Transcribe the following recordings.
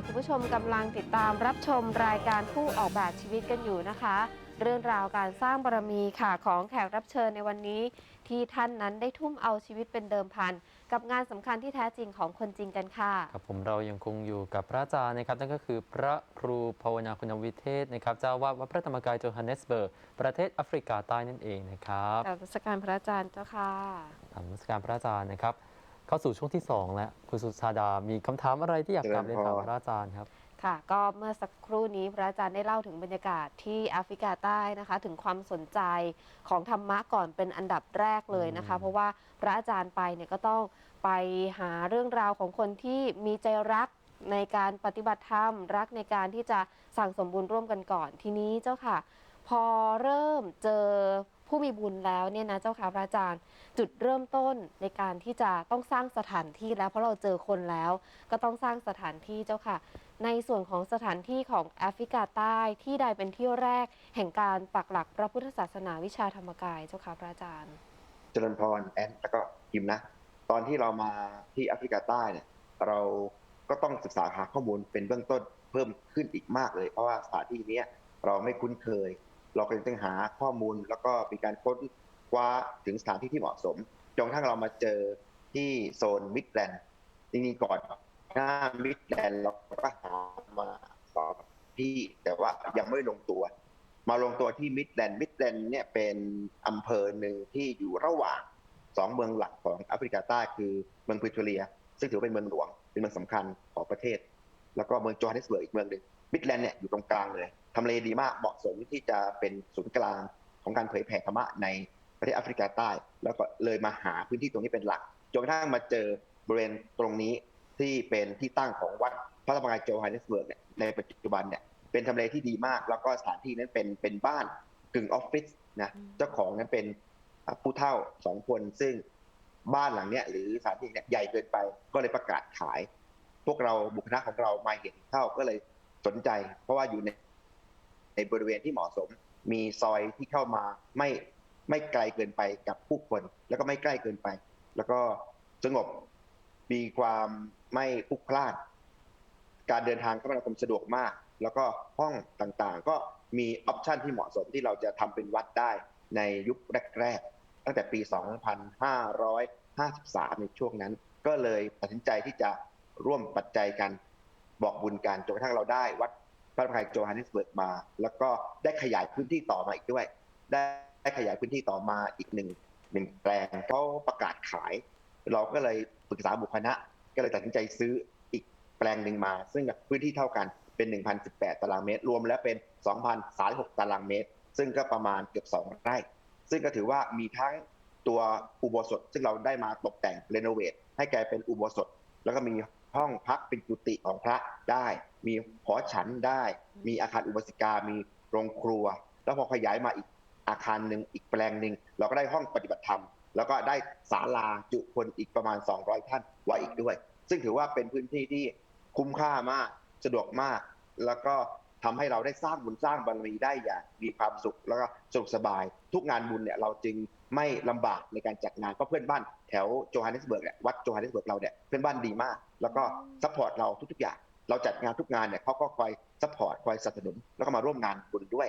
ค่ะคุณผู้ชมกำลังติดตามรับชมรายการผู้ออกแบบชีวิตกันอยู่นะคะ เรื่องราวการสร้างบารมีค่ะของแขกรับเชิญในวันนี้ ที่ท่านนั้นได้ทุ่มเอาชีวิตเป็นเดิมพัน กับงานสำคัญที่แท้จริงของคนจริงกันค่ะ ครับผมเรายังคงอยู่กับพระอาจารย์นะครับนั่นก็คือพระครูภาวนาคุณวิเทศนะครับเจ้าอาวาดวัดพระธรรมกายโจฮันเนสเบิร์กประเทศแอฟริกาใต้นั่นเองนะครับกับรัชการพระอาจารย์เจ้าค่ะนมัสการพระอาจารย์นะครับ เข้าสู่ช่วงที่ 2 แล้ว คุณสุชาดามีคำถามอะไรที่อยากถามเรียนถามพระอาจารย์ครับ ค่ะ ก็เมื่อสักครู่นี้พระอาจารย์ได้เล่าถึงบรรยากาศที่แอฟริกาใต้นะคะ ถึงความสนใจของธรรมะก่อนเป็นอันดับแรกเลยนะคะอืมเพราะว่าพระอาจารย์ไปเนี่ยก็ต้องไปหาเรื่องราวของคนที่มีใจรักในการปฏิบัติธรรมรักในการที่จะสั่งสมบุญร่วมกันก่อนทีนี้เจ้าค่ะ พอเริ่มเจอ ผู้มีบุญแล้วเนี่ยนะเจ้าค่ะพระอาจารย์ จุดเริ่มต้นในการที่จะต้องสร้างสถานที่แล้วเพราะเราเจอคนแล้ว ก็ต้องสร้างสถานที่เจ้าค่ะ ในส่วนของสถานที่ของแอฟริกาใต้ที่ใดเป็นที่แรก แห่งการปักหลักพระพุทธศาสนาวิชาธรรมกายเจ้าค่ะพระอาจารย์ เจริญพรแอนแล้วก็ยิมนะ ตอนที่เรามาที่แอฟริกาใต้เนี่ยเราก็ต้องศึกษาหาข้อมูลเป็นเบื้องต้นเพิ่มขึ้นอีกมากเลย เพราะว่าสถานที่นี้เราไม่คุ้นเคย เราก็ต้องหาข้อมูลแล้วก็มีการค้นคว้าถึงสถานที่ที่เหมาะสมจนกระทั่งเรามาเจอที่โซนมิดแลนด์จริงๆก่อนหน้ามิดแลนด์เราก็หามาสองที่แต่ว่ายังไม่ลงตัว มาลงตัวที่มิดแลนด์มิดแลนด์เนี่ยเป็นอำเภอหนึ่งที่อยู่ระหว่างสองเมืองหลักของแอฟริกาใต้คือเมืองพริโตเรีย ซึ่งถือเป็นเมืองหลวงเป็นเมืองสำคัญของประเทศ แล้วก็เมืองจฮันเนสเบิร์กอีกเมืองหนึ่งมิดแลนด์เนี่ยอยู่ตรงกลางเลย ทำเลดีมากเหมาะสมที่จะเป็นศูนย์กลางของการเผยแผ่ธรรมะในประเทศแอฟริกาใต้ แล้วก็เลยมาหาพื้นที่ตรงนี้เป็นหลักจนกระทั่งมาเจอบริเวณตรงนี้ที่เป็นที่ตั้งของวัดพระธรรมกายโจฮันเนสเบิร์กเนี่ยในปัจจุบันเนี่ยเป็นทำเลที่ดีมาก แล้วก็สถานที่นั้นเป็นเป็นบ้านกึ่งออฟฟิศนะเจ้าของนั้นเป็นผู้เฒ่าสองคนซึ่งบ้านหลังเนี้ยหรือสถานที่เนี่ยใหญ่เกินไปก็เลยประกาศขาย พวกเราบุคคลของเรามาเห็นเข้าก็เลยสนใจ เพราะว่าอยู่ใน ในบริเวณที่เหมาะสม มีซอยที่เข้ามาไม่ไม่ไกลเกินไปกับผู้คน แล้วก็ไม่ใกล้เกินไป แล้วก็สงบมีความไม่พลุกพล่านการเดินทางก็มนาคมสะดวกมาก แล้วก็ห้องต่างๆ ก็มีออปชันที่เหมาะสมที่เราจะทำเป็นวัดได้ในยุคแรกๆ ตั้งแต่ปี 2553 ในช่วงนั้น ก็เลยตัดสินใจที่จะร่วมปัจจัยกันบอกบุญกันจนกระทั่งเราได้วัด ระธรรมกายโจฮันนิสเบิร์กมา แล้วก็ได้ขยายพื้นที่ต่อมาอีกด้วย ได้ขยายพื้นที่ต่อมาอีกหนึ่งหนึ่งแปลงเขาประกาศขาย เราก็เลยปรึกษาบุคคณะ ก็เลยตัดสินใจซื้ออีกแปลงหนึ่งมา ซึ่งพื้นที่เท่ากันเป็น 1,018 ตารางเมตร รวมแล้วเป็น 2,036 ตารางเมตร ซึ่งก็ประมาณเกือบ 2 ไร่ ซึ่งก็ถือว่ามีทั้งตัวอุโบสถ ซึ่งเราได้มาตกแต่งรีโนเวทให้กลายเป็นอุโบสถ แล้วก็มี ห้องพักเป็นกุฏิของพระได้ มีหอฉันได้ มีอาคารอุบาสิกา มีโรงครัว แล้วพอขยายมาอีกอาคารหนึ่งอีกแปลงหนึ่งเราก็ได้ห้องปฏิบัติธรรม แล้วก็ได้ศาลาจุคนอีกประมาณ 200 ท่านไว้อีกด้วย ซึ่งถือว่าเป็นพื้นที่ที่คุ้มค่ามากสะดวกมาก แล้วก็ทำให้เราได้สร้างบุญสร้างบารมีได้อย่างมีความสุขแล้วก็สะดวกสบาย ทุกงานบุญเนี่ยเราจึง ไม่ลำบากในการจัดงานเพราะเพื่อนบ้านแถวโจฮันเนสเบิร์กเนี่ยวัดโจฮันเนสเบิร์กเราเนี่ยเพื่อนบ้านดีมาก แล้วก็ซัพพอร์ตเราทุกๆอย่าง เราจัดงานทุกงานเนี่ยเขาก็คอยซัพพอร์ตคอยสนับสนุนแล้วก็มาร่วมงานบุญด้วย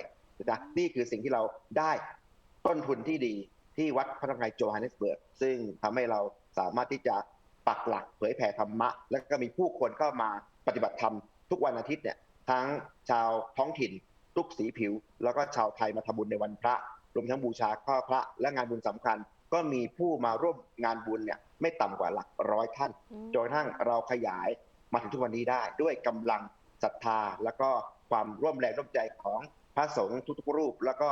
นะนี่คือสิ่งที่เราได้ต้นทุนที่ดีที่วัดพระธรรมกายโจฮันเนสเบิร์กซึ่งทำให้เราสามารถที่จะปักหลักเผยแผ่ธรรมะ แล้วก็มีผู้คนเข้ามาปฏิบัติธรรมทุกวันอาทิตย์เนี่ยทั้งชาวท้องถิ่นทุกสีผิว แล้วก็ชาวไทยมาทำบุญในวันพระ รวมทั้งบูชาข้าพระและงานบุญสำคัญ ก็มีผู้มาร่วมงานบุญเนี่ยไม่ต่ำกว่าหลักร้อยท่านจนกระทั่งเราขยายมาถึงทุกวันนี้ได้ด้วยกำลังศรัทธา แล้วก็ความร่วมแรงร่วมใจของพระสงฆ์ทุกๆรูป แล้วก็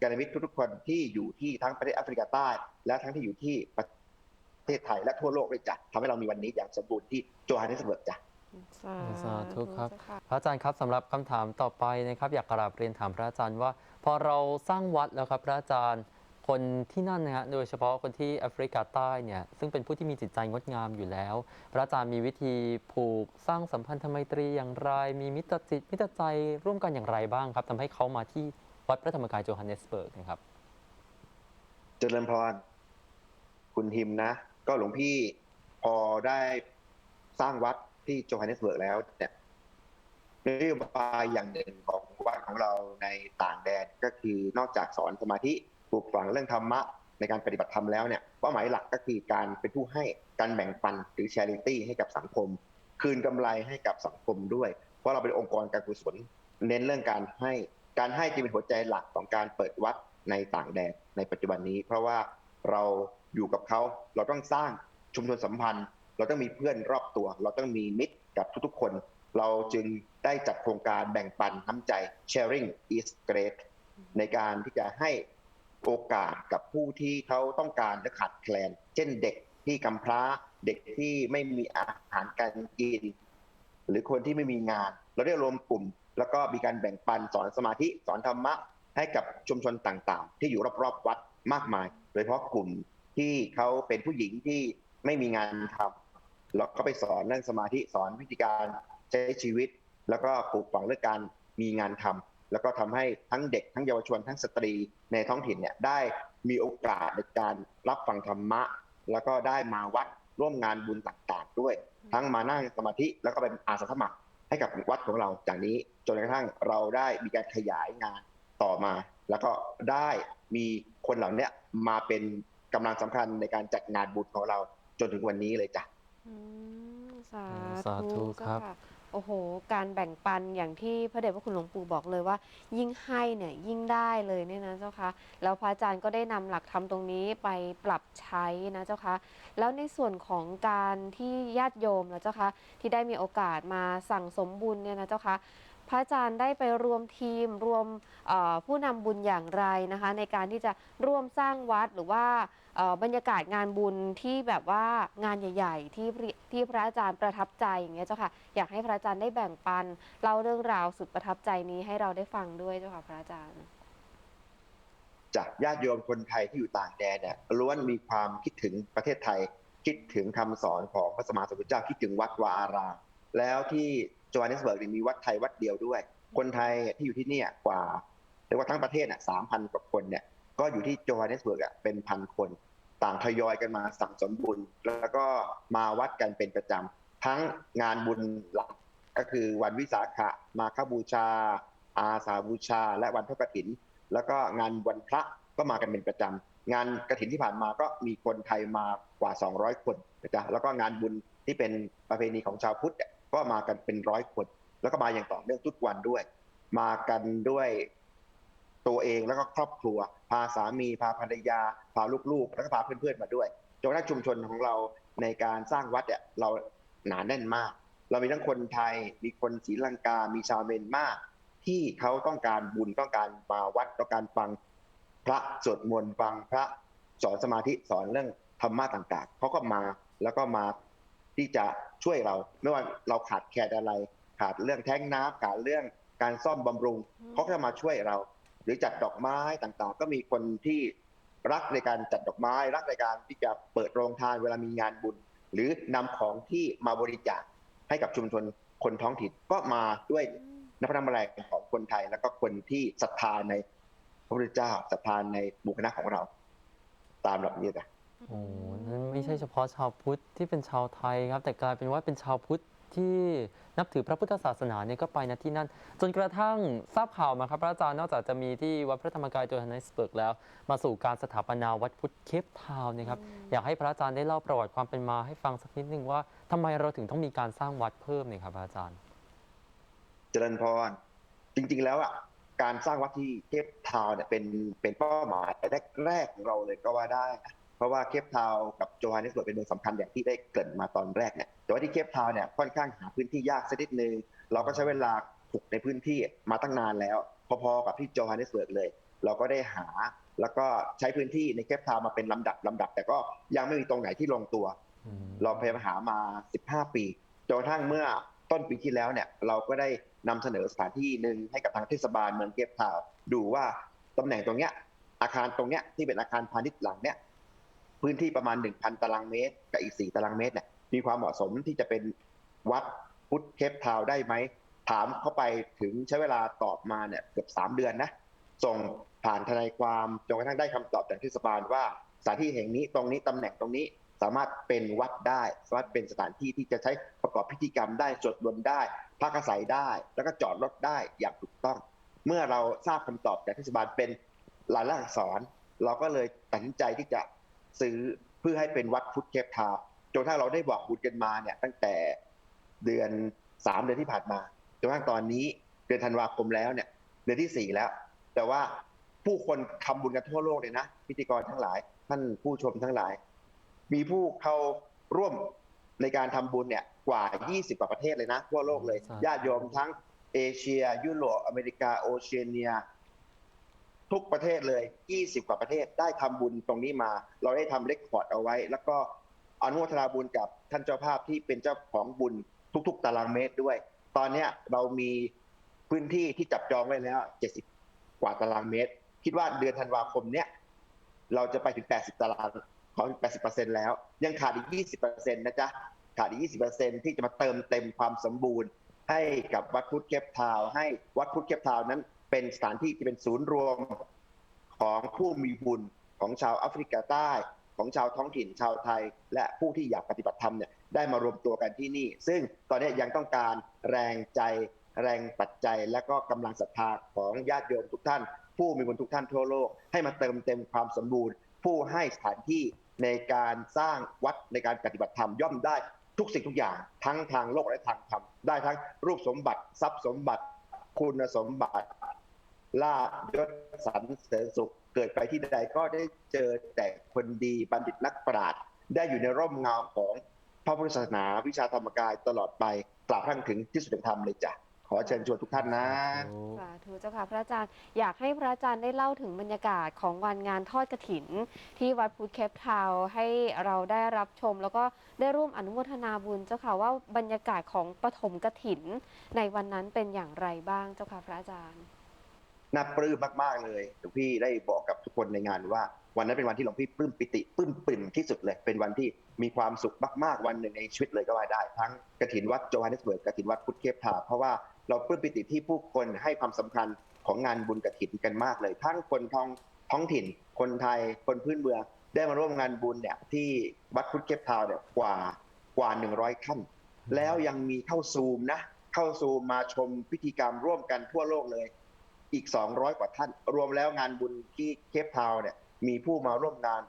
กาณมิตรทุกๆคนที่อยู่ที่ทั้งประเทศแอฟริกาใต้ และทั้งที่อยู่ที่ประเทศไทยและทั่วโลกด้วยจ้ะทำให้เรามีวันนี้อย่างสมบูรณ์ที่โจฮันเนสเบิร์กจ้ะสาธุครับเจ้าค่ะพระอาจารย์ครับสำหรับคำถามต่อไปนะครับ อยากกราบเรียนถามพระอาจารย์ว่า พอเราสร้างวัดแล้วครับพระอาจารย์คนที่นั่นนะฮะโดยเฉพาะคนที่แอฟริกาใต้เนี่ยซึ่งเป็นผู้ที่มีจิตใจงดงามอยู่แล้ว พระอาจารย์มีวิธีผูกสร้างสัมพันธไมตรีอย่างไร มีมิตรจิตมิตรใจร่วมกันอย่างไรบ้างครับทำให้เขามาที่วัดพระธรรมกายโจฮันเนสเบิร์กนะครับ เจริญพร คุณทิมนะ ก็หลวงพี่พอได้สร้างวัดที่โจฮันเนสเบิร์กแล้วเนี่ย นโยบายอย่างหนึ่งของวัดของเราในต่างแดนก็คือนอกจากสอนสมาธิปลูกฝังเรื่องธรรมะในการปฏิบัติธรรมแล้วเนี่ยเป้าหมายหลักก็คือการเป็นผู้ให้การแบ่งปันหรือ charity ให้กับสังคม คืนกำไรให้กับสังคมด้วย เพราะเราเป็นองค์กรการกุศล เน้นเรื่องการให้การให้จึงเป็นหัวใจหลักของการเปิดวัดในต่างแดนในปัจจุบันนี้ เพราะว่าเราอยู่กับเขาเราต้องสร้างชุมชนสัมพันธ์ เราต้องมีเพื่อนรอบตัว เราต้องมีมิตรกับทุกๆคน เราจึงได้จัดโครงการแบ่งปันน้ำใจ sharing is great ในการที่จะให้โอกาสกับผู้ที่เขาต้องการและขาดแคลน เช่นเด็กที่กำพร้า เด็กที่ไม่มีอาหารการกิน หรือคนที่ไม่มีงาน เราได้รวมกลุ่ม แล้วก็มีการแบ่งปันสอนสมาธิสอนธรรมะ ให้กับชุมชนต่างๆ ที่อยู่รอบๆวัดมากมาย โดยเฉพาะกลุ่มที่เขาเป็นผู้หญิงที่ไม่มีงานทำเราก็ไปสอนเรื่องสมาธิสอนวิธีการ ใช้ชีวิต แล้วก็ปลูกฝังเรื่องการมีงานทำแล้วก็ทำให้ทั้งเด็กทั้งเยาวชนทั้งสตรีในท้องถิ่นเนี่ยได้มีโอกาสในการรับฟังธรรมะ แล้วก็ได้มาวัดร่วมงานบุญต่างๆด้วย ทั้งมานั่งสมาธิแล้วก็เป็นอาสาสมัครให้กับวัดของเราจากนี้จนกระทั่งเราได้มีการขยายงานต่อมา แล้วก็ได้มีคนเหล่าเนี้ยมาเป็นกำลังสำคัญในการจัดงานบุญของเราจนถึงวันนี้เลยจ้ะอืมสาสาธุธุครับเจ้าะ โอ้โห การแบ่งปันอย่างที่พระเดชพระคุณหลวงปู่บอกเลยว่า ยิ่งให้เนี่ยยิ่งได้เลยเนี่ยนะเจ้าคะแล้วพระอาจารย์ก็ได้นำหลักธรรมตรงนี้ไปปรับใช้นะเจ้าคะแล้วในส่วนของการที่ญาติโยมนะเจ้าคะที่ได้มีโอกาสมาสั่งสมบุญเนี่ยนะเจ้าคะพระอาจารย์ได้ไปรวมทีมรวมผู้นำบุญอย่างไรนะคะ ในการที่จะร่วมสร้างวัดหรือว่า บรรยากาศงานบุญที่แบบว่างานใหญ่ ๆ ที่ที่พระอาจารย์ประทับใจอย่างเงี้ยเจ้าค่ะ อยากให้พระอาจารย์ได้แบ่งปันเล่าเรื่องราวสุดประทับใจนี้ให้เราได้ฟังด้วยเจ้าค่ะพระอาจารย์ จากญาติโยมคนไทยที่อยู่ต่างแดนเนี่ยล้วนมีความคิดถึงประเทศไทย คิดถึงคำสอนของพระสมมาสัมพุทธเจ้าคิดถึงวัดวาอารามแล้วที่โจฮันเนสเบิร์ดีมีวัดไทยวัดเดียวด้วย คนไทยที่อยู่ที่นี่กว่าเรียกว่าทั้งประเทศน่ะสามพันกว่าคนเนี่ยก็อยู่ที่โจฮันเนสเบิร์กอะเป็นพันคน ต่างทยอยกันมาสั่งสมบุญ แล้วก็มาวัดกันเป็นประจำทั้งงานบุญหลักก็คือวันวิสาขะ มาคบูชา อาสาบูชา และวันทอดกฐิน แล้วก็งานวันพระก็มากันเป็นประจำงานกฐินที่ผ่านมาก็มีคนไทยมากว่า 200 คนนะจ๊ะแล้วก็งานบุญที่เป็นประเพณีของชาวพุทธก็มากันเป็นร้อยคน แล้วก็มาอย่างต่อเนื่องทุกวันด้วย มากันด้วยตัวเองแล้วก็ครอบครัว พาสามี พาภรรยา พาลูกๆ แล้วก็พาเพื่อนๆมาด้วยจนกระทั่งชุมชนของเราในการสร้างวัดเนี่ยเราหนาแน่นมาก เรามีทั้งคนไทย มีคนศรีลังกา มีชาวเมียนมาที่เขาต้องการบุญต้องการมาวัดต้องการฟังพระสวดมนต์ฟังพระสอนสมาธิสอนเรื่องธรรมะต่างๆเขาก็มาแล้วก็มาที่จะช่วยเรา ไม่ว่าเราขาดแคลนอะไร ขาดเรื่องแท้งน้ำขาดเรื่องการซ่อมบำรุงเขาก็มาช่วยเรา หรือจัดดอกไม้ต่างๆ ก็มีคนที่รักในการจัดดอกไม้ รักในการที่จะเปิดโรงทานเวลามีงานบุญ หรือนำของที่มาบริจาคให้กับชุมชนคนท้องถิ่นก็มาด้วยน้ำพระนำแรงของคนไทย แล้วก็คนที่ศรัทธาในพระพุทธเจ้าศรัทธาในบุคคลของเรา ตามแบบนี้นะโอ้นั่นไม่ใช่เฉพาะชาวพุทธที่เป็นชาวไทยครับ แต่กลายเป็นว่าเป็นชาวพุทธ ที่นับถือพระพุทธศาสนาเนี่ยก็ไปนะที่นั่น จนกระทั่งทราบข่าวมาครับพระอาจารย์นอกจากจะมีที่วัดพระธรรมกายโจฮันเนสเบิร์กแล้ว มาสู่การสถาปนาวัดพุทธเคปทาวน์เนะครับอืมอยากให้พระอาจารย์ได้เล่าประวัติความเป็นมาให้ฟังสักนิดนึงว่าทำไมเราถึงต้องมีการสร้างวัดเพิ่มเนี่ยครับพระอาจารย์ เจริญพรจริง ๆแล้วอะการสร้างวัดที่เคปทาวน์เนี่ยเป็นเป็นเป้าหมายแรกๆของเราเลยก็ว่าได้นะ เพราะว่าเคปทาวกับโจฮันเนสเบิร์กเป็นเมืองสำคัญอย่างที่ได้เกริ่นมาตอนแรกเนี่ยแต่ว่าที่เคปทาวเนี่ยค่อนข้างหาพื้นที่ยากสักนิดนึงเราก็ใช้เวลาถูกในพื้นที่มาตั้งนานแล้ว พอๆกับที่โจฮันเนสเบิร์กเลย เราก็ได้หาแล้วก็ใช้พื้นที่ในเคปทาวมาเป็นลำดับลำดับ แต่ก็ยังไม่มีตรงไหนที่ลงตัว เราพยายามหามา 15 ปีจนกระทั่งเมื่อต้นปีที่แล้วเนี่ยเราก็ได้นำเสนอสถานที่หนึ่งให้กับทางเทศบาลเมืองเก็บทาวดูว่าตำแหน่งตรงเนี้ยอาคารตรงเนี้ยที่เป็นอาคารพาณิชย์หลังเนี้ย พื้นที่ประมาณ 1,000 ตารางเมตร กับอีก 4 ตารางเมตรเนี่ยมีความเหมาะสมที่จะเป็นวัดพุทธเคปทาวได้ไหม ถามเข้าไปถึงใช้เวลาตอบมาเนี่ยเกือบ 3 เดือนนะ ส่งผ่านทนายความจนกระทั่งได้คำตอบจากเทศบาลว่าสถานที่แห่งนี้ตรงนี้ตำแหน่งตรงนี้สามารถเป็นวัดได้ สามารถเป็นสถานที่ที่จะใช้ประกอบพิธีกรรมได้สวดมนต์ได้พักอาศัยได้ แล้วก็จอดรถได้อย่างถูกต้อง เมื่อเราทราบคำตอบจากเทศบาลเป็นลายลักษณ์อักษร เราก็เลยตัดสินใจที่จะ ซื้อเพื่อให้เป็นวัดพุทธเคปทาวน์จนถ้าเราได้บอกบุญกันมาเนี่ย ตั้งแต่เดือนสามเดือนที่ผ่านมาจนกระทั่งตอนนี้เดือนธันวาคมแล้วเนี่ย เดือนที่สี่แล้ว แต่ว่าผู้คนทำบุญกันทั่วโลกเลยนะพิธีกรทั้งหลาย ท่านผู้ชมทั้งหลาย มีผู้เข้าร่วมในการทำบุญเนี่ยกว่า 20กว่าประเทศเลยนะ ทั่วโลกเลยสาธุญาติโยมทั้งเอเชีย ยุโรปอเมริกาโอเชียเนีย ทุกประเทศเลย 20 กว่าประเทศได้ทำบุญตรงนี้มา เราได้ทำเรคคอร์ดเอาไว้ แล้วก็อนุโมทนาบุญกับท่านเจ้าภาพที่เป็นเจ้าของบุญทุก ๆ ตารางเมตรด้วย ตอนเนี้ยเรามีพื้นที่ที่จับจองไว้แล้ว 70 กว่าตารางเมตร คิดว่าเดือนธันวาคมเนี้ยเราจะไปถึง 80 ตารางของ 80%แล้ว ยังขาดอีก 20%นะจ๊ะ ขาดอีก 20%ที่จะมาเติมเต็มความสมบูรณ์ ให้กับวัดพุทธเคปทาวให้วัดพุทธเคปทาวนั้น เป็นสถานที่ที่เป็นศูนย์รวมของผู้มีบุญของชาวแอฟริกาใต้ของชาวท้องถิ่นชาวไทย และผู้ที่อยากปฏิบัติธรรมเนี่ยได้มารวมตัวกันที่นี่ ซึ่งตอนนี้ยังต้องการแรงใจแรงปัจจัย และก็กำลังศรัทธาของญาติโยมทุกท่าน ผู้มีบุญทุกท่านทั่วโลก ให้มาเติมเต็มความสมบูรณ์ ผู้ให้สถานที่ในการสร้างวัดในการปฏิบัติธรรมย่อมได้ทุกสิ่งทุกอย่าง ทั้งทางโลกและทางธรรมได้ทั้งรูปสมบัติ ทรัพย์สมบัติ คุณสมบัติ ลาภยศสรรเสริญสุข เกิดไปที่ใดก็ได้เจอแต่คนดีบัณฑิตนักปราชญ์ได้อยู่ในร่มเงาของพระพุทธศาสนาวิชาธรรมกายตลอดไปกราบท่านถึงที่สุดแห่งธรรมเลยจ้ะขอเชิญชวนทุกท่านนะสาธุเจ้าค่ะพระอาจารย์อยากให้พระอาจารย์ได้เล่าถึงบรรยากาศของวันงานทอดกระถิน ที่วัดพุทธเคปทาวให้เราได้รับชม แล้วก็ได้ร่วมอนุโมทนาบุญเจ้าค่ะว่าบรรยากาศของปฐมกระถิน ในวันนั้นเป็นอย่างไรบ้างเจ้าค่ะพระอาจารย์ น่าปลื้มมากๆเลยหลวงพี่ได้บอกกับทุกคนในงานว่า วันนั้นเป็นวันที่หลวงพี่ปลื้มปิติปลื้มปริ่มที่สุดเลย เป็นวันที่มีความสุขมากๆวันหนึ่งในชีวิตเลยก็ว่าได้ ทั้งกระถินวัดโจฮันเนสเบิร์กกระถินวัดพุทธเคปทาเพราะว่าเราปลื้มปิติที่ผู้คนให้ความสำคัญของงานบุญกระถินกันมากเลย ทั้งคนท้องท้องถิ่น คนไทยคนพื้นเมืองได้มาร่วมงานบุญเนี่ยที่วัดพุทธเคปทาเนี่ยกว่ากว่า100ท่านแล้วยังมีเข้าซูมนะเข้าซูมมาชมพิธีกรรมร่วมกันทั่วโลกเลย อีก 200 กว่าท่าน รวมแล้วงานบุญที่เคปทาวเนี่ยมีผู้มาร่วมงาน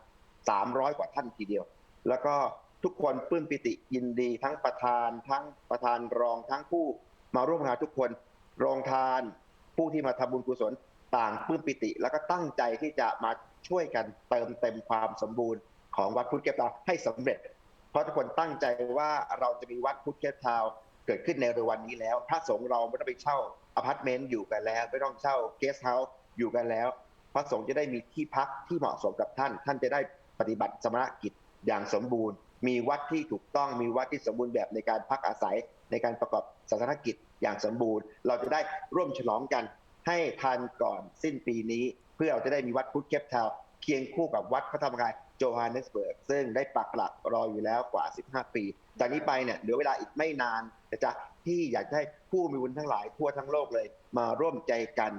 300 กว่าท่านทีเดียว แล้วก็ทุกคนปลื้มปิติยินดีทั้งประธานทั้งประธานรองทั้งผู้มาร่วมงานทุกคนรองทาน ผู้ที่มาทำบุญกุศลต่างปลื้มปิติ แล้วก็ตั้งใจที่จะมาช่วยกันเติมเต็มความสมบูรณ์ของวัดพุทธเก็บทาวให้สำเร็จ เพราะทุกคนตั้งใจว่าเราจะมีวัดพุทธเก็บทาวเกิดขึ้นในเร็ววันนี้แล้วพระสงฆ์เราไม่ต้องไปเช่า อพาร์ตเมนต์อยู่กันแล้ว ไม่ต้องเช่าเกสต์เฮาส์อยู่กันแล้ว พระสงฆ์จะได้มีที่พักที่เหมาะสมกับท่าน ท่านจะได้ปฏิบัติสมณกิจอย่างสมบูรณ์ มีวัดที่ถูกต้องมีวัดที่สมบูรณ์แบบในการพักอาศัยในการประกอบศาสนกิจอย่างสมบูรณ์ เราจะได้ร่วมฉลองกันให้ทันก่อนสิ้นปีนี้ เพื่อเราจะได้มีวัดพุทธเคปทาวเคียงคู่กับวัดพระธรรมกาย โจฮันเนสเบิร์กซึ่งได้ปักหลักรออยู่แล้วกว่า 15 ปี จากนี้ไปเนี่ยเหลือเวลาอีกไม่นานนะจ๊ะที่อยากให้ผู้มีบุญทั้งหลายทั่วทั้งโลกเลย มาร่วมใจกัน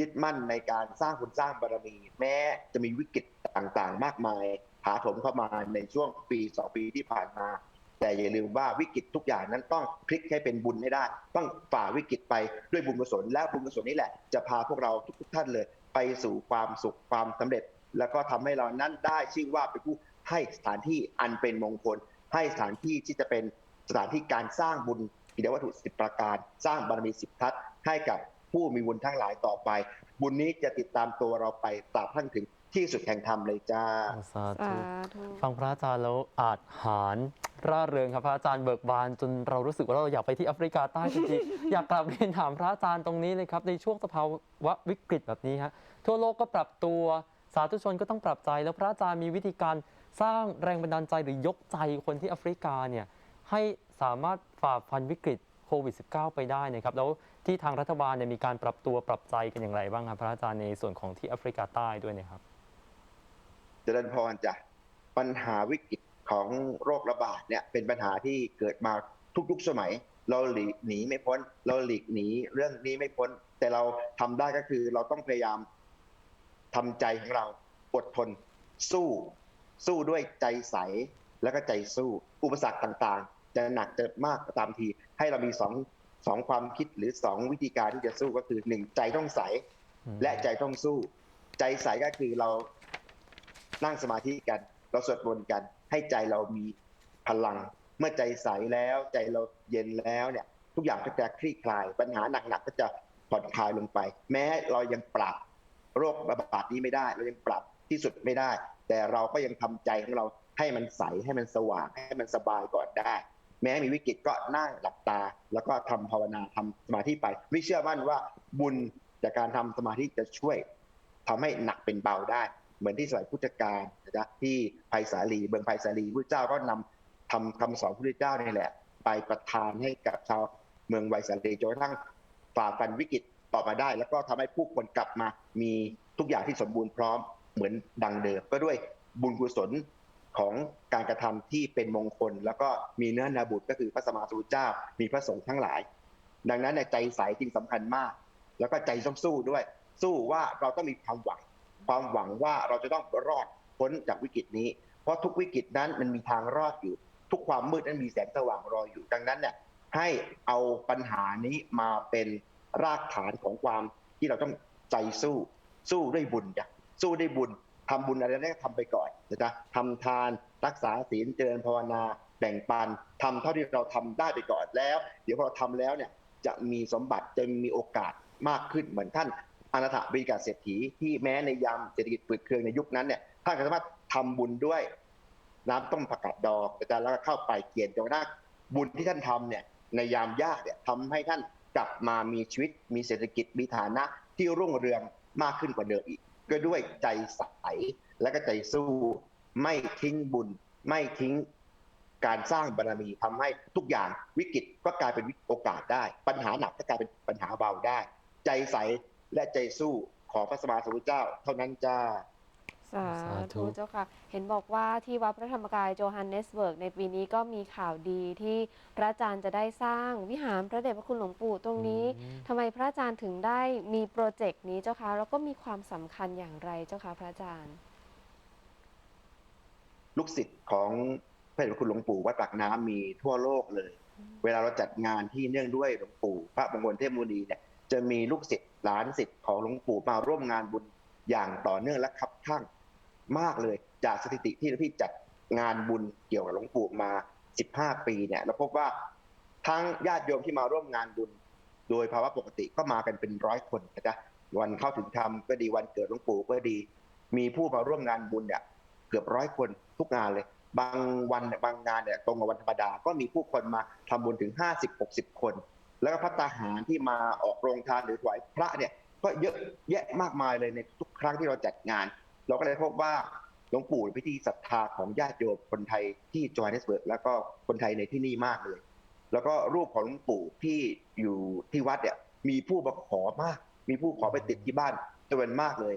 ยึดมั่นในการสร้างบุญสร้างบารมี แม้จะมีวิกฤตต่างๆ มากมายถาถมเข้ามาในช่วงปีสองปีที่ผ่านมา แต่อย่าลืมว่าวิกฤตทุกอย่างนั้นต้องพลิกให้เป็นบุญให้ได้ ต้องฝ่าวิกฤตไปด้วยบุญกุศลและบุญกุศลนี่แหละจะพาพวกเราทุกๆท่านเลย ไปสู่ความสุขความสำเร็จ แล้วก็ทำให้เรานั้นได้ชื่อว่าเป็นผู้ให้สถานที่อันเป็นมงคล ให้สถานที่ที่จะเป็นสถานที่การสร้างบุญกิจวัตถุสิบประการ สร้างบารมีสิบทัศน์ให้กับผู้มีบุญทั้งหลายต่อไป บุญนี้จะติดตามตัวเราไปตราบทั้งถึงที่สุดแห่งธรรมเลยจ้าสาสาธุธุฟังพระอาจารย์แล้วอาจหารร่าเริงครับพระอาจารย์เบิกบานจนเรารู้สึกว่าเราอยากไปที่แอฟริกาใต้จริงๆอยากกลับเรียนถามพระอาจารย์ตรงนี้เลยครับ ในช่วงสภาวะวิกฤตแบบนี้ฮะทั่วโลกก็ปรับตัว สาธุชนก็ต้องปรับใจแล้วพระอาจารย์มีวิธีการสร้างแรงบันดาลใจหรือยกใจคนที่แอฟริกาเนี่ยให้สามารถฝ่าฟันวิกฤตโควิด -19 ไปได้นะครับ แล้วที่ทางรัฐบาลเนี่ยมีการปรับตัวปรับใจกันอย่างไรบ้างครับพระอาจารย์ในส่วนของที่แอฟริกาใต้ด้วยเนะครับเจริญพรจ้ะปัญหาวิกฤตของโรคระบาดเนี่ยเป็นปัญหาที่เกิดมาทุกยุคสมัย เราหลีกหนีไม่พ้น เราหลีกหนีเรื่องนี้ไม่พ้น แต่เราทำได้ก็คือเราต้องพยายาม ทำใจของเราอดทนสู้ สู้ด้วยใจใสแล้วก็ใจสู้ อุปสรรคต่างๆ จะหนักจะมากก็ตามที ให้เรามีสองสองความคิดหรือสองวิธีการที่จะสู้ก็คือหนึ่งใจต้องใสอืมและใจต้องสู้ ใจใสก็คือเรานั่งสมาธิกัน เราสวดมนต์กัน ให้ใจเรามีพลัง เมื่อใจใสแล้วใจเราเย็นแล้วเนี่ย ทุกอย่างก็จะคลี่คลาย ปัญหาหนักๆก็จะผ่อนคลายลงไป แม้เรายังปรับ โรคระบาดนี้ไม่ได้ เรายังปรับที่สุดไม่ได้ แต่เราก็ยังทำใจของเราให้มันใสให้มันสว่างให้มันสบายก่อนได้ แม้มีวิกฤตก็นั่งหลับตา แล้วก็ทำภาวนาทำสมาธิไปไม่เชื่อมั่นว่าบุญจากการทำสมาธิจะช่วยทำให้หนักเป็นเบาได้ เหมือนที่สมัยพุทธกาลนะจ๊ะที่ไผ่สาลีเบืองไผ่สาลีพระเจ้าก็นำทำคำสอนพระพุทธเจ้านี่แหละ ไปประทานให้กับชาวเมืองไวสาลีจนกระทั่งฝ่าฟันวิกฤต ต่อมาได้ แล้วก็ทำให้ผู้คนกลับมามีทุกอย่างที่สมบูรณ์พร้อมเหมือนดังเดิม ก็ด้วยบุญกุศลของการกระทำที่เป็นมงคล แล้วก็มีเนื้อนาบุตรก็คือพระสมมาสุเจ้า มีพระสงฆ์ทั้งหลาย ดังนั้นใจใสจึงสำคัญมาก แล้วก็ใจต้องสู้ด้วย สู้ว่าเราต้องมีความหวัง ความหวังว่าเราจะต้องรอดพ้นจากวิกฤตนี้ เพราะทุกวิกฤตนั้นมันมีทางรอดอยู่ ทุกความมืดนั้นมีแสงสว่างรออยู่ ดังนั้นเนี่ยให้เอาปัญหานี้มาเป็น รากฐานของความที่เราต้องใจสู้ สู้ด้วยบุญจ้ะสู้ด้วยบุญทำบุญอะไรได้ก็ทำไปก่อนนะจ๊ะทำทานรักษาศีลเจริญภาวนาแบ่งปันทำเท่าที่เราทำได้ไปก่อนแล้ว เดี๋ยวพอเราทำแล้วเนี่ยจะมีสมบัติจะมีโอกาสมากขึ้นเหมือนท่านอนาถบิณฑิกาเศรษฐีที่แม้ในยามเศรษฐกิจฝืดเคืองในยุคนั้นเนี่ยท่านก็สามารถทำบุญด้วย น้ำต้มผักกาดดองอาจารย์แล้วก็เข้าไปเกียนจนกระทั่งบุญที่ท่านทำเนี่ยในยามยากเนี่ยทำให้ท่าน กลับมามีชีวิตมีเศรษฐกิจมีฐานะที่รุ่งเรืองมากขึ้นกว่าเดิมอีก ก็ด้วยใจใสและก็ใจสู้ไม่ทิ้งบุญ ไม่ทิ้งการสร้างบารมีทำให้ทุกอย่างวิกฤตก็กลายเป็นโอกาสได้ ปัญหาหนักก็กลายเป็นปัญหาเบาได้ ใจใสและใจสู้ขอพระสมมาสัมพุทธเจ้า เท่านั้นจ้า สาสาธุธุเจ้าค่ะ เห็นบอกว่าที่วัดพระธรรมกายโจฮันเนสเบิร์กในปีนี้ก็มีข่าวดีที่พระอาจารย์จะได้สร้างวิหารพระเดชพระคุณหลวงปู่ตรงนี้อืมทำไมพระอาจารย์ถึงได้มีโปรเจกต์นี้เจ้าคะแล้วก็มีความสำคัญอย่างไรเจ้าคะพระอาจารย์ ลูกศิษย์ของพระเดชพระคุณหลวงปู่วัดปากน้ำมีทั่วโลกเลย เวลาเราจัดงานที่เนื่องด้วยหลวงปู่ พระมงคลเทพมุนีเนี่ยจะมีลูกศิษย์หลานศิษย์ของหลวงปู่มาร่วมงานบุญอย่างต่อเนื่องและคับข้าง มากเลยจากสถิติที่พี่จัดงานบุญเกี่ยวกับหลวงปู่มา 15 ปีเนี่ยเราพบว่าทั้งญาติโยมที่มาร่วมงานบุญ โดยภาวะปกติก็มากันเป็นร้อยคนนะจ๊ะวันเข้าถึงธรรมก็ดีวันเกิดหลวงปู่ก็ดี มีผู้มาร่วมงานบุญเนี่ยเกือบร้อยคนทุกงานเลย บางวันบางงานเนี่ยตรงกับวันธรรมดาก็มีผู้คนมาทำบุญถึง 50-60 คน แล้วก็พัตตาหารที่มาออกโรงทานหรือถวายพระเนี่ยก็เยอะแยะมากมายเลยในทุกครั้งที่เราจัดงาน เราก็เลยพบว่าหลวงปู่พิธีศรัทธาของญาติโยมคนไทยที่จอห์นเนสเบิร์กแล้วก็คนไทยในที่นี่มากเลย แล้วก็รูปของหลวงปู่ที่อยู่ที่วัดเนี่ยมีผู้มาขอมาก มีผู้ขอไปติดที่บ้านจำนวนมากเลย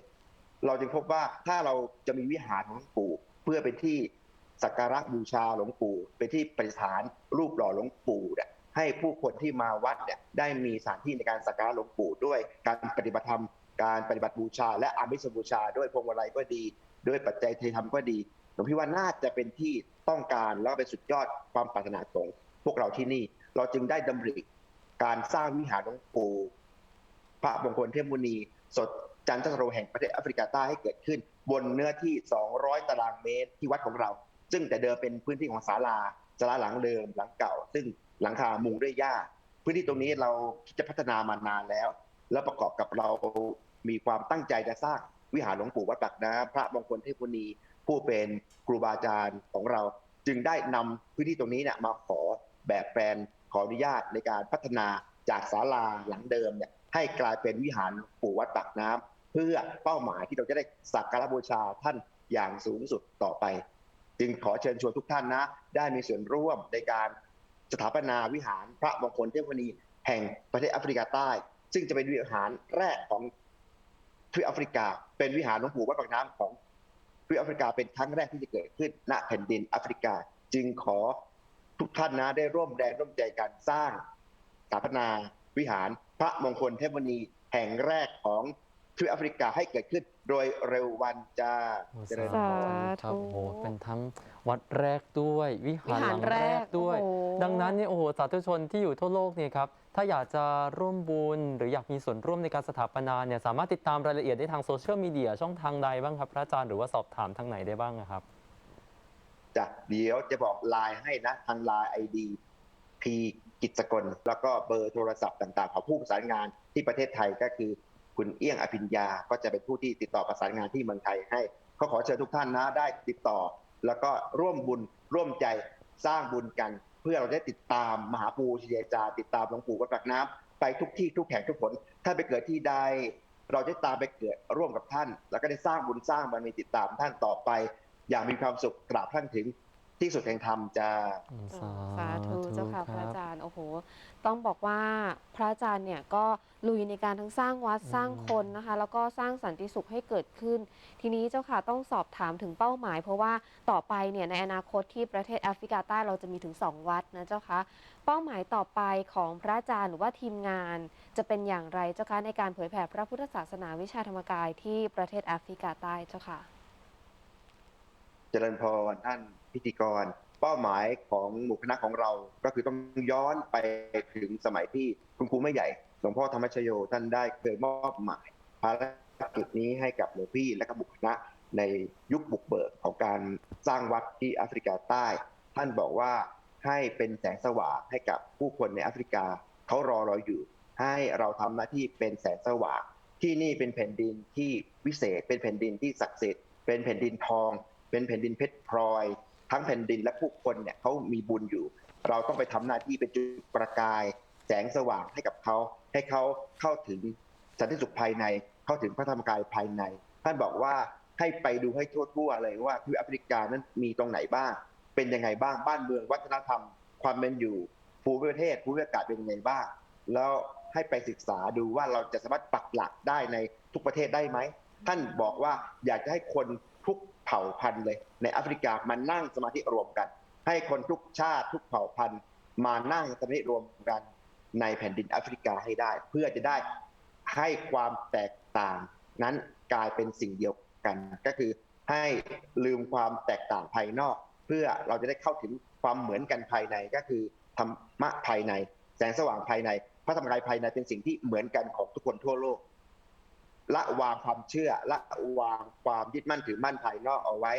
เราจึงพบว่าถ้าเราจะมีวิหารของหลวงปู่ เพื่อเป็นที่สักการะบูชาหลวงปู่เป็นที่ประดิษฐานรูปหล่อหลวงปู่เนี่ยให้ผู้คนที่มาวัดเนี่ยได้มีสถานที่ในการสักการะหลวงปู่ด้วยการปฏิบัติธรรม การปฏิบัติบูชา และอามิสบูชา ด้วยพวงมาลัยก็ดี ด้วยปัจจัยไทธรรมก็ดีหลวงพี่ว่าน่าจะเป็นที่ต้องการแล้วก็เป็นสุดยอดความปรารถนาของพวกเราที่นี่ เราจึงได้ดำริการสร้างวิหารหลวงปู่พระมงคลเทพมุนี สดจันทสโรแห่งประเทศแอฟริกาใต้ให้เกิดขึ้น บนเนื้อที่ 200 ตารางเมตรที่วัดของเรา ซึ่งแต่เดิมเป็นพื้นที่ของศาลาศาลาหลังเดิมหลังเก่า ซึ่งหลังคามุงด้วยหญ้า พื้นที่ตรงนี้เราคิดจะพัฒนามานานแล้ว แล้วประกอบกับเรามีความตั้งใจจะสร้างวิหารหลวงปู่วัดปากน้ำพระมงคลเทพมุนีผู้เป็นครูบาอาจารย์ของเรา จึงได้นำพื้นที่ตรงนี้เนี่ยมาขอแบบแปลนขออนุญาตในการพัฒนาจากศาลาหลังเดิมเนี่ยให้กลายเป็นวิหารปู่วัดปากน้ำเพื่อเป้าหมายที่เราจะได้สักการะบูชาท่านอย่างสูงสุดต่อไป จึงขอเชิญชวนทุกท่านนะ ได้มีส่วนร่วมในการสถาปนาวิหารพระมงคลเทพมุนีแห่งประเทศแอฟริกาใต้ ซึ่งจะเป็นวิหารแรกของทวีปแอฟริกา เป็นวิหารหลวงปู่วัดปากน้ำของทวีปแอฟริกาเป็นครั้งแรกที่จะเกิดขึ้นณแผ่นดินแอฟริกา จึงขอทุกท่านนะได้ร่วมแรงร่วมใจกันสร้างสถาปนาวิหารพระมงคลเทพมุนีแห่งแรกของทวีปแอฟริกาให้เกิดขึ้นโดยเร็ววันจ้าโอ้เจริญสาพรธุครับธุโอ้โหเป็นทั้งวัดแรกด้วย วิหารวิหหารลังแรแรกกด้วยโอ้โหดังนั้นเนี่ยโอ้โหสาธุชนที่อยู่ทั่วโลกเนี่ยครับ ถ้าอยากจะร่วมบุญหรืออยากมีส่วนร่วมในการสถาปนาเนี่ยสามารถติดตามรายละเอียดได้ทางโซเชียลมีเดียช่องทางใดบ้างครับพระอาจารย์หรือว่าสอบถามทางไหนได้บ้างอะครับจ้ะเดี๋ยวจะบอกไลน์ให้นะทางไลน์ไอดีพีกิจกลแล้วก็เบอร์โทรศัพท์ต่างๆ ของผู้ประสานงานที่ประเทศไทยก็คือคุณเอี้ยงอภิญญา ก็จะเป็นผู้ที่ติดต่อประสานงานที่เมืองไทยให้ก็ขอเชิญทุกท่านนะได้ติดต่อ แล้วก็ร่วมบุญร่วมใจสร้างบุญกัน เพื่อเราได้ติดตามมหาปูชเยจา ติดตามหลวงปู่วัดปากน้ำไปทุกที่ทุกแห่งทุกผล ถ้าไปเกิดที่ใด เราจะตามไปเกิดร่วมกับท่าน แล้วก็ได้สร้างบุญสร้างบารมีติดตามท่านต่อไป อย่างมีความสุขกราบท่านถึง ที่สุดแห่งธรรมจะอืมสาธุเจ้าค่ะพคระรับอาจารย์โอ้โห ต้องบอกว่าพระอาจารย์เนี่ยก็ลุยในการทั้งสร้างวัดอืมสร้างคนนะคะ แล้วก็สร้างสันติสุขให้เกิดขึ้น ทีนี้เจ้าค่ะต้องสอบถามถึงเป้าหมาย เพราะว่าต่อไปเนี่ยในอนาคตที่ประเทศแอฟริกาใต้เราจะมีถึง 2 วัดนะเจ้าค่ะเป้าหมายต่อไปของพระอาจารย์หรือว่าทีมงานจะเป็นอย่างไรเจ้าคะในการเผยแผ่พระพุทธศาสนาวิชาธรรมกายที่ประเทศแอฟริกาใต้เจ้าค่ะ เจริญพรท่าน พิธีกร เป้าหมายของหมู่คณะของเรา ก็คือต้องย้อนไปถึงสมัยที่คุณครูไม่ใหญ่หลวงพ่อธรรมชโยท่านได้เคยมอบหมายภารกิจนี้ให้กับหลวงพี่และก็หมู่คณะในยุคบุกเบิกของการสร้างวัดที่แอฟริกาใต้ ท่านบอกว่าให้เป็นแสงสว่างให้กับผู้คนในแอฟริกาเขารอเราอยู่ ให้เราทำหน้าที่เป็นแสงสว่าง ที่นี่เป็นแผ่นดินที่วิเศษ เป็นแผ่นดินที่ศักดิ์สิทธิ์เป็นแผ่นดินทอง เป็นแผ่นดินเพชรพลอย ทั้งแผ่นดินและผู้คนเนี่ยเขามีบุญอยู่ เราต้องไปทำหน้าที่เป็นจุดประกาย แสงสว่างให้กับเขาให้เขาเข้าถึงสันติสุขภายใน เข้าถึงพระธรรมกายภายใน ท่านบอกว่าให้ไปดูให้ทั่วๆเลยว่าที่แอฟริกานั้นมีตรงไหนบ้าง เป็นยังไงบ้างบ้านเมืองวัฒนธรรม ความเป็นอยู่ภูมิประเทศภูมิอากาศเป็นยังไงบ้าง แล้วให้ไปศึกษาดูว่าเราจะสามารถปักหลักได้ในทุกประเทศได้ไหมท่านบอกว่าอยากจะให้คนทุก เผ่าพันธุ์เลย ในแอฟริกามานั่งสมาธิรวมกัน ให้คนทุกชาติทุกเผ่าพันธุ์ มานั่งสมาธิรวมกันในแผ่นดินแอฟริกาให้ได้ เพื่อจะได้ให้ความแตกต่างนั้นกลายเป็นสิ่งเดียวกัน ก็คือให้ลืมความแตกต่างภายนอก เพื่อเราจะได้เข้าถึงความเหมือนกันภายในก็คือธรรมะภายใน แสงสว่างภายใน พระธรรมกายภายในเป็นสิ่งที่เหมือนกันของทุกคนทั่วโลก ละวางความเชื่อ ละวางความยึดมั่นถือมั่นภายนอกเอาไว้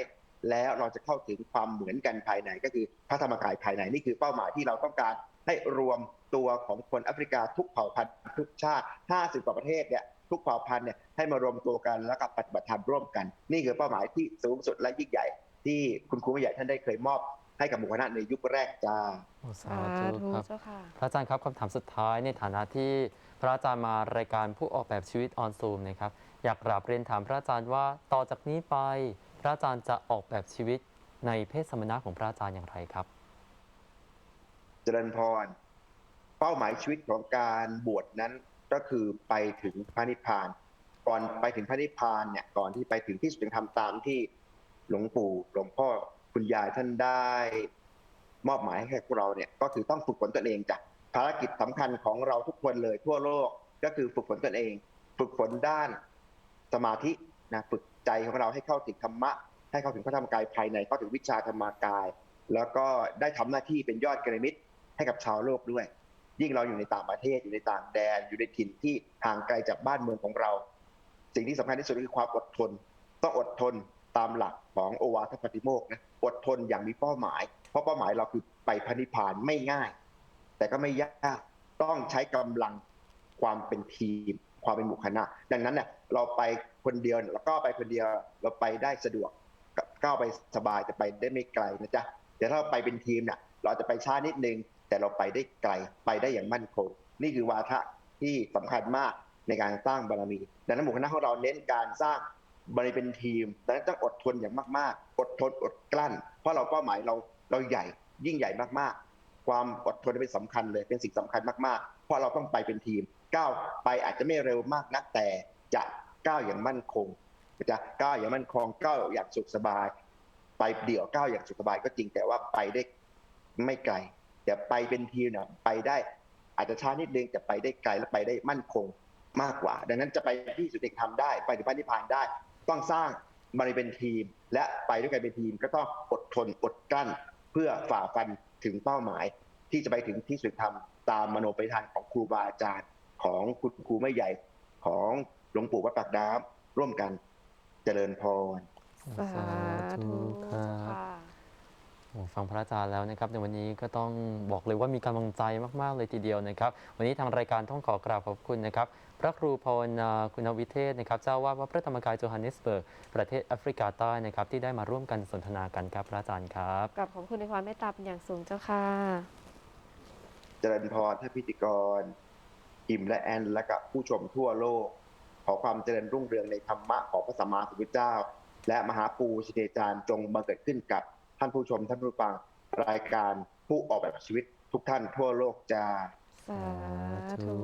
แล้วเราจะเข้าถึงความเหมือนกันภายในก็คือพระธรรมกายภายในนี่คือเป้าหมายที่เราต้องการให้รวมตัวของคนแอฟริกาทุกเผ่าพันธุ์ทุกชาติ 50 กว่าประเทศเนี่ยทุกเผ่าพันธุ์เนี่ยให้มารวมตัวกันแล้วก็ปฏิบัติธรรมร่วมกัน นี่คือเป้าหมายที่สูงสุดและยิ่งใหญ่ ที่คุณครูผู้ใหญ่ท่านได้เคยมอบให้กับหมู่คณะในยุคแรกจ้าโอ้สาสาธุธุครับเจ้าค่ะพระอาจารย์ครับคำถามสุดท้ายในฐานะที่พ ระอาจารย์มารายการผู้ออกแบบชีวิตออนซูมนะครับ อยากกราบเรียนถามพระอาจารย์ว่าต่อจากนี้ไป พระอาจารย์จะออกแบบชีวิตในเพศสมณะของพระอาจารย์อย่างไรครับ เจริญพร เป้าหมายชีวิตของการบวชนั้นก็คือไปถึงพระนิพพาน ก่อนไปถึงพระนิพพานเนี่ยก่อนที่ไปถึงที่สุดธรรมตามที่หลวงปู่หลวงพ่อคุณยายท่านได้ มอบหมายให้พวกเราเนี่ยก็คือต้องฝึกฝนตนเองจ้ะ ภารกิจสำคัญของเราทุกคนเลยทั่วโลกก็คือฝึกฝนตนเอง ฝึกฝนด้านสมาธินะฝึกใจของเราให้เข้าถึงธรรมะ ให้เข้าถึงพระธรรมกายภายในเข้าถึงวิชาธรรมกาย แล้วก็ได้ทำหน้าที่เป็นยอดกระมิตรให้กับชาวโลกด้วย ยิ่งเราอยู่ในต่างประเทศอยู่ในต่างแดน อยู่ในถิ่นที่ห่างไกลจากบ้านเมืองของเรา สิ่งที่สำคัญที่สุดคือความอดทน ต้องอดทนตามหลักของโอวาทปฏิโมกนะอดทนอย่างมีเป้าหมาย เพราะเป้าหมายเราคือไปพระนิพพานไม่ง่าย แต่ก็ไม่ยากต้องใช้กำลังความเป็นทีม ความเป็นหมู่คณะ ดังนั้นเนี่ยเราไปคนเดียวเราก็ไปคนเดียวเราไปได้สะดวกก้าวไปสบายแต่ไปได้ไม่ไกลนะจ๊ะแต่ถ้าเราไปเป็นทีมเนี่ยเราจะไปช้านิดนึง แต่เราไปได้ไกลไปได้อย่างมั่นคงนี่คือวาทะที่สำคัญมากในการสร้างบารมีดังนั้นหมู่คณะของเราเน้นการสร้างบรมีเป็นทีมดังนั้นต้องอดทนอย่างมากๆ อดทนอดกลั้น เพราะเราเป้าหมายเราเราใหญ่ยิ่งใหญ่มากๆ ความอดทนเป็นสำคัญเลยเป็นสิ่งสำคัญมากๆ เพราะเราต้องไปเป็นทีม ก้าวไปอาจจะไม่เร็วมากนักแต่จะก้าวอย่างมั่นคงจะก้าวอย่างมั่นคงก้าวอย่างสุขสบาย ไปเดี่ยวก้าวอย่างสุขสบายก็จริงแต่ว่าไปได้ไม่ไกลแต่ไปเป็นทีมเนี่ยไปได้อาจจะช้านิดนึงแต่ไปได้ไกลและไปได้มั่นคงมากกว่า ดังนั้นจะไปที่สุดเอกธรรมได้ ไปถึงพระนิพพานได้ ต้องสร้างมาเป็นทีม และไปด้วยกันเป็นทีมก็ต้องอดทนอดกลั้น เพื่อฝ่าฟัน ถึงเป้าหมาย ที่จะไปถึงที่สุดธรรมตามมโนปทานของครูบาอาจารย์ของคุณครูไม่ใหญ่ของหลวงปู่วัดปากน้ำร่วมกันเจริญพรสาธุค่ะ ฟังพระอาจารย์แล้วนะครับในวันนี้ก็ต้องบอกเลยว่ามีกำลังใจมาก ๆ เลยทีเดียวนะครับ วันนี้ทางรายการต้องขอกราบขอบคุณนะครับ พระครูภาวนาคุณวิเทศนะครับ เจ้าวาดวัดพระธรรมกายโจฮันเนสเบิร์กประเทศแอฟริกาใต้นะครับ ที่ได้มาร่วมกันสนทนากันครับพระอาจารย์ครับกับขอบคุณในความเมตตาเป็นอย่างสูงเจ้าค่ะเจริญพรท่านพิธีกรอิมและแอน และกับผู้ชมทั่วโลก ขอความเจริญรุ่งเรืองในธรรมะของพระสัมมาสัมพุทธเจ้า และมหาปูชเดจารย์จงบังเกิดขึ้นกับท่านผู้ชม ท่านผู้ฟังรายการผู้ออกแบบชีวิตทุกท่านทั่วโลกจ้า สาธุ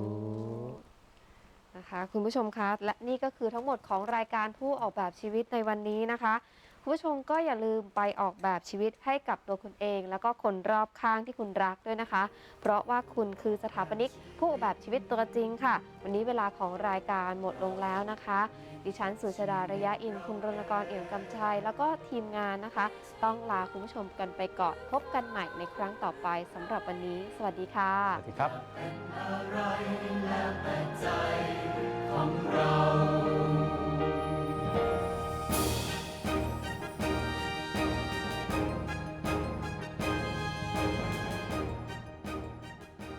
นะคะ คุณผู้ชมคะ และนี่ก็คือทั้งหมดของรายการผู้ออกแบบชีวิตในวันนี้นะคะ คุณผู้ชมก็อย่าลืมไปออกแบบชีวิตให้กับตัวคุณเอง แล้วก็คนรอบข้างที่คุณรักด้วยนะคะ เพราะว่าคุณคือสถาปนิกผู้ออกแบบชีวิตตัวจริงค่ะ วันนี้เวลาของรายการหมดลงแล้วนะคะ ดิฉันสุชาดาระยะอินทร์คุณรณกรเอี่ยมกำชัยแล้วก็ทีมงานนะคะ ต้องลาคุณผู้ชมกันไปก่อนพบกันใหม่ในครั้งต่อไปสำหรับวันนี้ สวัสดีค่ะสวัสดีครับอะไรแล้วแต่ใจ